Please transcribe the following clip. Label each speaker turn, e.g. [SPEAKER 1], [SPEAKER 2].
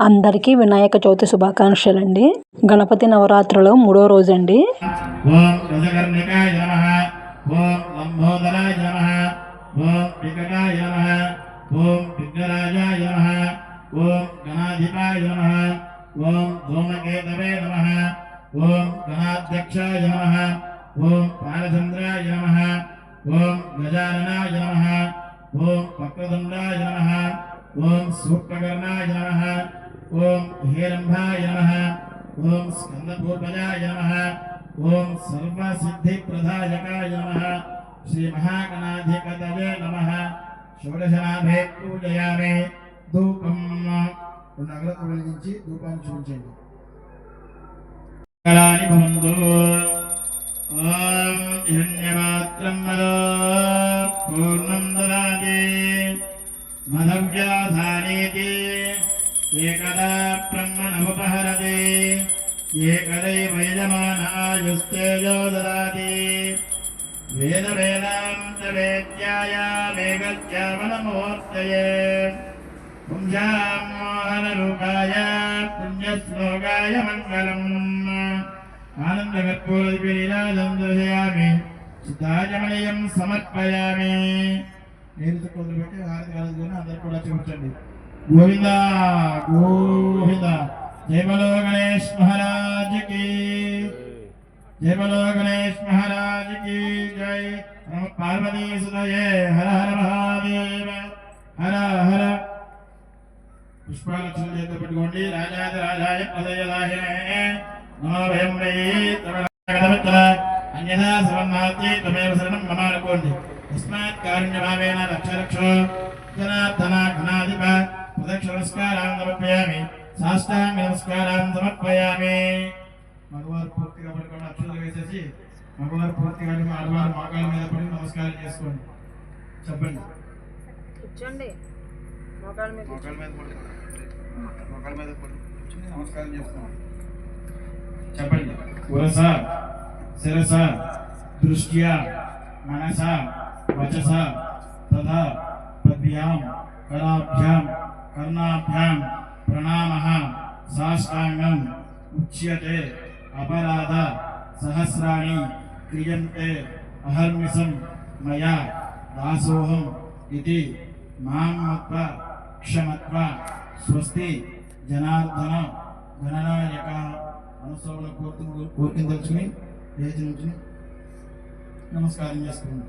[SPEAKER 1] అందరికీ వినాయక చవితి శుభాకాంక్షలు అండి గణపతి నవరాత్రులో మూడో రోజు అండి
[SPEAKER 2] ఓం గణాధ్యక్షాయ నమః. ఓం బాలచంద్రాయ ఓం గజాననాయ నమః. ఓం వక్రతుండాయ నమః. ఓం సూక్తకర్ణాయ నమః ఓం హేరంభాయ నమః ఓం స్కందపూర్వజాయ నమః ఓం సర్వసిద్ధిప్రదాయకాయ నమః శ్రీ మహాగణాధిపతయే నమః షోడశనాభే పూజయామి ధూపం రెండు అగరత్తులు వెలిగించి ధూపాన్ని చూపించండి. కళాని భవంతు. ఓం హిరణ్యపాత్రం మదో. పూర్ణం దదాతి. మధవ్యాధానేతి ఏకదా బ్రహ్మణముపహరతి ఏకदैव యజమానాయుస్తేజో దదాతి వేద వేదాంత వేద్యాయ మేఘత్యావనమూర్తయే పుంజామోహనరూపాయ పుణ్యశ్లోకాయ మంగళం ఆనందకర్పూరదిపిలీలాజం దర్శయామి చిత్తాజమనీయం సమర్పయామి నేను కొందరు పెట్టి హారతి కలుగుకొని అందరు కూడా చూపించండి గోవింద గోవింద. జయబలో గణేష్ మహారాజ్కి. జయ గణేష్ మహారాజ్కి. జై. నమ పార్వతీ సుదయే హర హర మహాదేవ. హర హర. పుష్పాలక్షణ చేత పెట్టుకోండి. రాజాది రాజాయ పదయదాహినే నమో భయం వై తమిళ అన్యథా సవర్ణాతి తమేవ శరణం మమ అనుకోండి తస్మాత్ కారుణ్యభావేన రక్ష రక్ష జనార్దన ఘనాధిప ప్రదక్ష నమస్కారాన్ని సమర్పయామి సాష్టాంగ నమస్కారాన్ని సమర్పయామి మగవారు పూర్తిగా పడుకోండి అక్షరాలు వేసేసి మగవారు పూర్తిగా ఆడవారు మోకాళ్ళ మీద పడి నమస్కారం చేసుకోండి చెప్పండి
[SPEAKER 3] కూర్చోండి। మోకాళ్ళ మీద
[SPEAKER 2] మోకాళ్ళ మీద పడి మోకాళ్ళ మీద పడి కూర్చొని నమస్కారం చేసుకోండి చెప్పండి ఉరస శిరస దృష్ట్యా మనస వచస తథా పద్భ్యాం కరాభ్యాం కర్ణాభ్యాం ప్రణామః సాష్టాంగం ఉచ్యతే అపరాధ సహస్రాణి క్రియంతే అహర్మిసం మయా దాసోహం ఇది మాం మత్వ క్షమత్వ స్వస్తి జనార్దన గణనాయక మనసులో కోరుతు కోరికను తెలుసుకుని లేచి నుంచి నమస్కారం చేసుకున్నాం